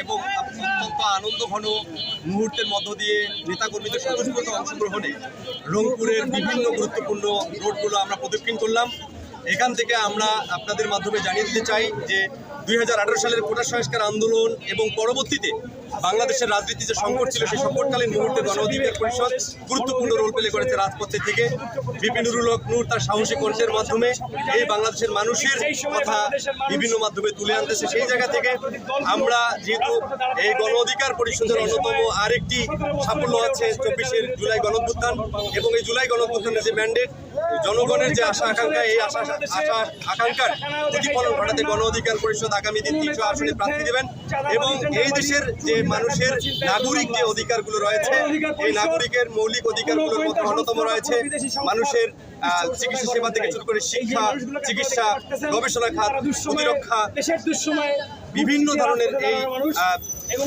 এবং অত্যন্ত মুহূর্তের মধ্য দিয়ে নেতাকর্মীদের স্বতঃস্ফূর্ত অংশগ্রহণে রংপুরের বিভিন্ন গুরুত্বপূর্ণ রোডগুলো আমরা প্রদক্ষিণ করলাম। এখান থেকে আমরা আপনাদের মাধ্যমে জানিয়ে দিতে চাই যে দুই হাজার আঠারো সালের কোটা সংস্কার আন্দোলন এবং পরবর্তীতে বাংলাদেশের রাজনীতি যে সংকট ছিল, সেই সংকটকালীন মুহূর্তে গণ অধিকার পরিষদ গুরুত্বপূর্ণ রোল প্লে করেছে রাজপথে থেকে। বিপিন নুরুল হক নূর তার সাহসী কণ্ঠের মাধ্যমে এই বাংলাদেশের মানুষের কথা বিভিন্ন মাধ্যমে তুলে আনতেছে সেই জায়গা থেকে। আমরা যেহেতু এই গণ অধিকার পরিষদের অন্যতম আরেকটি সাফল্য আছে চব্বিশের জুলাই গণঅভ্যুত্থান এবং এই জুলাই গণঅভ্যুত্থানের যে ম্যান্ডেট জনগণের যে আশা আকাঙ্ক্ষা এই আশা আশা আকাঙ্ক্ষার প্রতিফলন ঘটাতে গণ অধিকার পরিষদ আগামী দিন তিনশো আসনে প্রার্থী দেবেন এবং এই দেশের যে মানুষের নাগরিক যে অধিকারগুলো রয়েছে এই নাগরিকের মৌলিক অধিকারগুলোর মধ্যে অন্যতম রয়েছে মানুষের চিকিৎসা সেবা থেকে শুরু করে শিক্ষা চিকিৎসা গবেষণা খাত প্রতিরক্ষা দেশের দুঃসময়ে বিভিন্ন ধরনের এই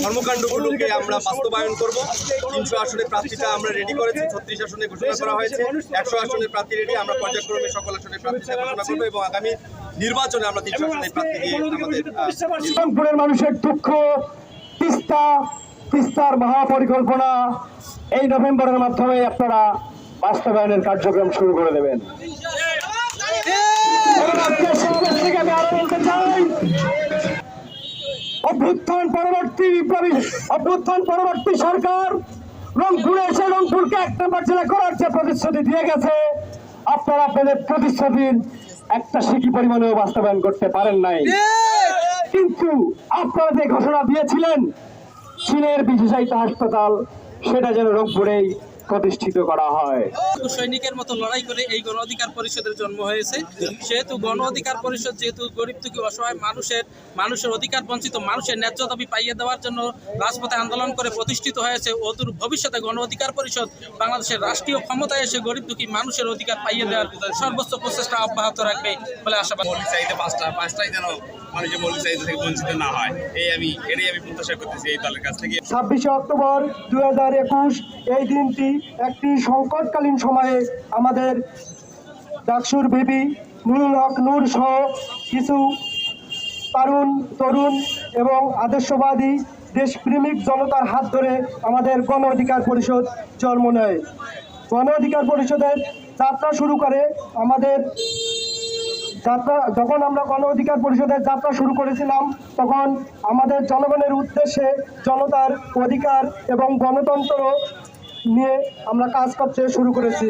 কর্মকাণ্ডগুলোকে আমরা বাস্তবায়ন করব। তিনশো আসনের প্রার্থীটা আমরা রেডি করেছি ছত্রিশ আসনে ঘোষণা করা হয়েছে একশো আসনের প্রার্থী রেডি আমরা পর্যায়ক্রমে সকল আসনের প্রার্থী ঘোষণা করব এবং আগামী নির্বাচনে আমরা তিনশো আসনের প্রার্থী দিয়ে আমাদের রংপুরের মানুষের দুঃখ তিস্তা তিস্তার মহাপরিকল্পনা এই নভেম্বরের মাধ্যমে আপনারা বাস্তবায়নের কার্যক্রম শুরু করে দেবেন। অভ্যুত্থান পরবর্তী বিপ্লবী অভ্যুত্থান পরবর্তী সরকার রংপুরে এসে রংপুরকে এক নম্বর জেলা করার যে প্রতিশ্রুতি দিয়ে গেছে আপনারা আপনাদের প্রতিশ্রুতির একটা সিকি পরিমাণেও বাস্তবায়ন করতে পারেন নাই। কিন্তু আপনারা যে ঘোষণা দিয়েছিলেন, চীনের বিশেষায়িত হাসপাতাল, সেটা যেন রংপুরেই প্রতিষ্ঠিত করা হয়। সৈনিকের মতো লড়াই করে এই গণ অধিকার পরিষদের জন্ম হয়েছে। সেহেতু গণ অধিকার পরিষদ যেহেতু গরিব থেকে অসহায় মানুষের মানুষের অধিকার বঞ্চিত মানুষের ন্যায্য দাবি পাইয়ে দেওয়ার জন্য রাজপথে আন্দোলন করে প্রতিষ্ঠিত হয়েছে অদূর ভবিষ্যতে গণ অধিকার পরিষদ বাংলাদেশের রাষ্ট্রীয় ক্ষমতায় এসে গরিব দুঃখী মানুষের অধিকার পাইয়ে দেওয়ার সর্বোচ্চ প্রচেষ্টা অব্যাহত রাখবে বলে আশাবাদ। চাহিদা পাঁচটা পাঁচটাই যেন মানুষের মৌলিক চাহিদা থেকে বঞ্চিত না হয়, এই আমি, এটাই আমি প্রত্যাশা করতেছি এই দলের কাছ থেকে। ছাব্বিশে অক্টোবর দুই হাজার একুশ, এই দিনটি একটি সংকটকালীন সময়ে আমাদের ডাকসুর বিবি নুরুল হক নূর সহ কিছু তরুণ তরুণ এবং আদর্শবাদী দেশপ্রেমিক জনতার হাত ধরে আমাদের গণ অধিকার পরিষদ জন্ম নেয়। গণ অধিকার পরিষদের যাত্রা শুরু করে আমাদের যাত্রা, যখন আমরা গণ অধিকার পরিষদের যাত্রা শুরু করেছিলাম, তখন আমাদের জনগণের উদ্দেশ্যে জনতার অধিকার এবং গণতন্ত্র নিয়ে আমরা কাজ করতে শুরু করেছি।